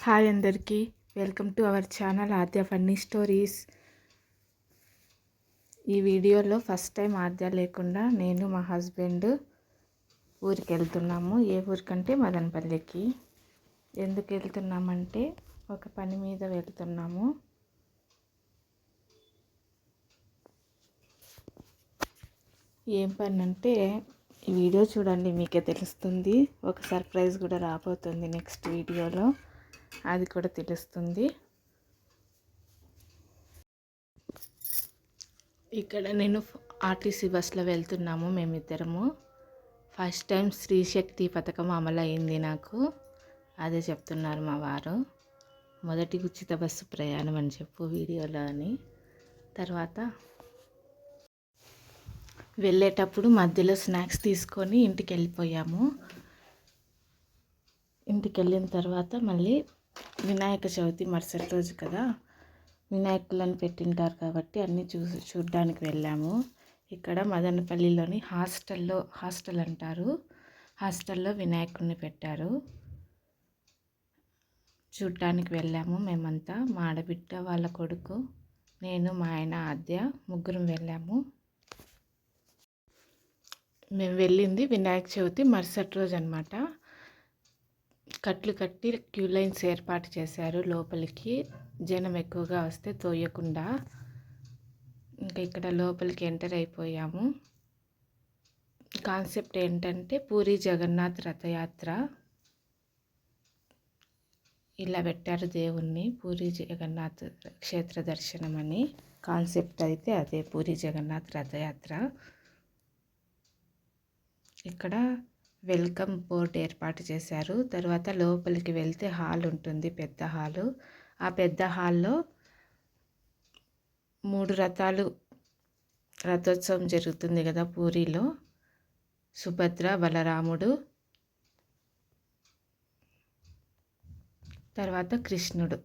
Hi అందరికీ. Welcome to our channel Aadya funny stories. ఈ వీడియోలో ఫస్ట్ టైం ఆద్య లేకుండా నేను మా హస్బెండ్ ఊరికి వెళ్తున్నాము ఏ ఊరికంటే మదనపల్లికి. ఎందుకు వెళ్తున్నామంటే ఒక పని మీద వెళ్తున్నాము. ఏం పని అంటే ఈ వీడియో చూడండి మీకే తెలుస్తుంది. ఒక సర్ప్రైజ్ కూడా రాబోతుంది నెక్స్ట్ వీడియోలో. అది కూడా తెలుస్తుంది. ఇక్కడ నేను ఆర్టీసీ బస్సులో వెళ్తున్నాము మేమిద్దరము. ఫస్ట్ టైం స్త్రీశక్తి పథకం అమలైంది నాకు. అదే చెప్తున్నారు మా వారు. మొదటి ఉచిత బస్సు ప్రయాణం అని చెప్పు వీడియోలో అని. తర్వాత వెళ్ళేటప్పుడు మధ్యలో స్నాక్స్ తీసుకొని ఇంటికి వెళ్ళిపోయాము. ఇంటికి వెళ్ళిన తర్వాత మళ్ళీ వినాయక చవితి మరుసటి రోజు కదా? వినాయకులను పెట్టింటారు కాబట్టి అన్నీ చూసి చూడడానికి వెళ్ళాము. ఇక్కడ మదనపల్లిలోని హాస్టల్లో హాస్టల్ అంటారు. హాస్టల్లో వినాయకుడిని పెట్టారు. చూడటానికి వెళ్ళాము మేమంతా. మా ఆడబిడ్డ వాళ్ళ కొడుకు నేను మా ఆయన ఆద్య ముగ్గురం వెళ్ళాము. మేము వెళ్ళింది వినాయక చవితి మరుసటి రోజు అనమాట కట్లు కట్టి క్యూ లైన్స్ ఏర్పాటు చేశారు. లోపలికి జనం ఎక్కువగా వస్తే తోయకుండా ఇంకా ఇక్కడ లోపలికి ఎంటర్ అయిపోయాము. కాన్సెప్ట్ ఏంటంటే పూరి జగన్నాథ్ రథయాత్ర. ఇలా పెట్టారు దేవుణ్ణి పూరి జగన్నాథ్ క్షేత్ర దర్శనం అని కాన్సెప్ట్ అయితే అదే పూరి జగన్నాథ్ రథయాత్ర. ఇక్కడ వెల్కమ్ బోర్డ్ ఏర్పాటు చేశారు. తర్వాత లోపలికి వెళ్తే హాల్ ఉంటుంది పెద్ద హాలు. ఆ పెద్ద హాల్లో మూడు రథాలు రథోత్సవం జరుగుతుంది కదా పూరిలో. సుభద్ర బలరాముడు తర్వాత కృష్ణుడు.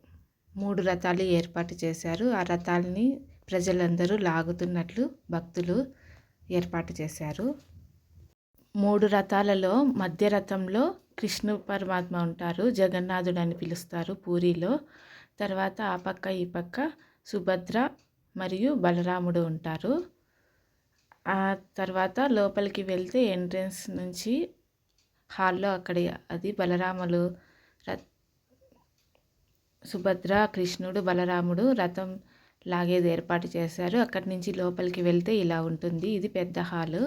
మూడు రథాలు ఏర్పాటు చేశారు. ఆ రథాలని ప్రజలందరూ లాగుతున్నట్లు భక్తులు ఏర్పాటు చేశారు. మూడు రథాలలో మధ్య రథంలో కృష్ణ పరమాత్మ ఉంటారు. జగన్నాథుడు అని పిలుస్తారు పూరిలో. తర్వాత ఆ పక్క ఈ పక్క సుభద్ర మరియు బలరాముడు ఉంటారు. ఆ తర్వాత లోపలికి వెళ్తే ఎంట్రన్స్ నుంచి హాల్లో అక్కడ అది బలరాములు సుభద్ర కృష్ణుడు బలరాముడు రథం లాగేది ఏర్పాటు చేశారు. అక్కడి నుంచి లోపలికి వెళ్తే ఇలా ఉంటుంది. ఇది పెద్ద హాలు.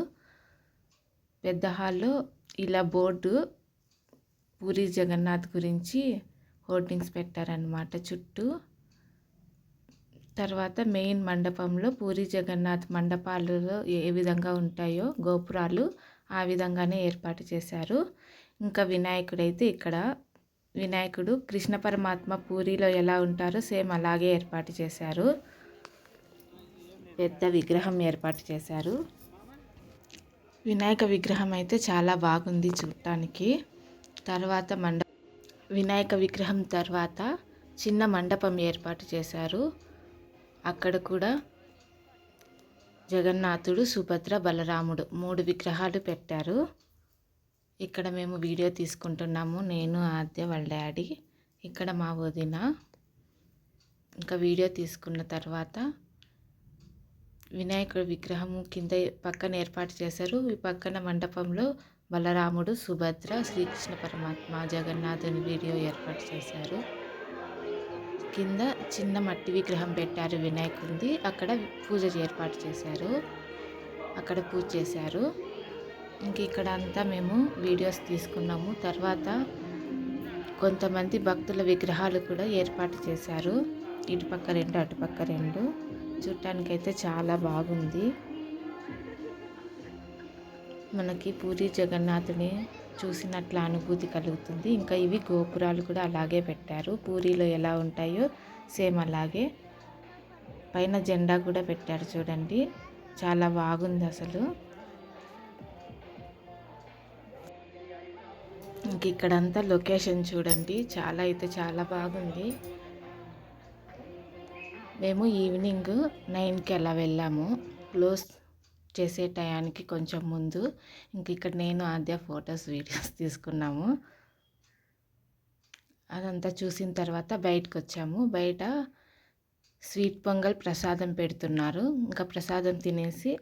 పెద్ద హాల్లో ఇలా బోర్డు పూరి జగన్నాథ్ గురించి హోర్డింగ్స్ పెట్టారనమాట చుట్టూ. తర్వాత మెయిన్ మండపంలో పూరి జగన్నాథ్ మండపాలలో ఏ విధంగా ఉంటాయో గోపురాలు ఆ విధంగానే ఏర్పాటు చేశారు. ఇంకా వినాయకుడైతే ఇక్కడ వినాయకుడు కృష్ణ పరమాత్మ పూరిలో ఎలా ఉంటారో సేమ్ అలాగే ఏర్పాటు చేశారు. పెద్ద విగ్రహం ఏర్పాటు చేశారు. వినాయక విగ్రహం అయితే చాలా బాగుంది చూడటానికి. తర్వాత మండ వినాయక విగ్రహం తర్వాత చిన్న మండపం ఏర్పాటు చేశారు. అక్కడ కూడా జగన్నాథుడు సుభద్ర బలరాముడు మూడు విగ్రహాలు పెట్టారు. ఇక్కడ మేము వీడియో తీసుకుంటున్నాము. నేను ఆద్య వాళ్ళ డాడీ. ఇక్కడ మా వదిన. ఇంకా వీడియో తీసుకున్న తర్వాత వినాయకుడి విగ్రహం కింద పక్కన ఏర్పాటు చేశారు. ఈ పక్కన మండపంలో బలరాముడు సుభద్ర శ్రీకృష్ణ పరమాత్మ జగన్నాథుని వీడియో ఏర్పాటు చేశారు. కింద చిన్న మట్టి విగ్రహం పెట్టారు వినాయకుడిది. అక్కడ పూజ ఏర్పాటు చేశారు. అక్కడ పూజ చేశారు. ఇంక ఇక్కడ అంతా మేము వీడియోస్ తీసుకున్నాము. తర్వాత కొంతమంది భక్తుల విగ్రహాలు కూడా ఏర్పాటు చేశారు. ఇటుపక్క రెండు అటుపక్క రెండు. చూడటానికైతే చాలా బాగుంది. మనకి పూరి జగన్నాథుని చూసినట్ల అనుభూతి కలుగుతుంది. ఇంకా ఇవి గోపురాలు కూడా అలాగే పెట్టారు. పూరిలో ఎలా ఉంటాయో సేమ్ అలాగే. పైన జెండా కూడా పెట్టారు చూడండి. చాలా బాగుంది అసలు. ఇంక ఇక్కడంతా లొకేషన్ చూడండి. చాలా అయితే చాలా బాగుంది. మేము ఈవినింగ్ నైన్కి అలా వెళ్ళాము. క్లోజ్ చేసే టయానికి కొంచెం ముందు. ఇంక ఇక్కడ నేను ఆద్య ఫొటోస్ వీడియోస్ తీసుకున్నాము. అదంతా చూసిన తర్వాత బయటకు వచ్చాము. బయట స్వీట్ పొంగల్ ప్రసాదం పెడుతున్నారు. ఇంకా ప్రసాదం తినేసి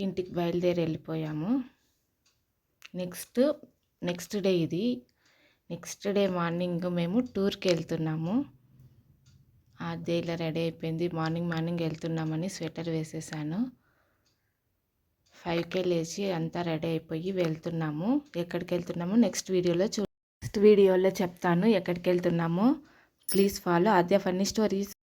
ఇంటికి బయలుదేరి వెళ్ళిపోయాము. నెక్స్ట్ నెక్స్ట్ డే ఇది. నెక్స్ట్ డే మార్నింగ్ మేము టూర్కి వెళ్తున్నాము. ఆ డే ఇలా రెడీ అయిపోయింది. మార్నింగ్ మార్నింగ్ వెళ్తున్నామని స్వెటర్ వేసేసాను. ఫైవ్కే లేచి అంతా రెడీ అయిపోయి వెళ్తున్నాము. ఎక్కడికి వెళ్తున్నాము నెక్స్ట్ వీడియోలో చూ నెక్స్ట్ వీడియోలో చెప్తాను ఎక్కడికి వెళ్తున్నామో. Please follow Aadya funny stories.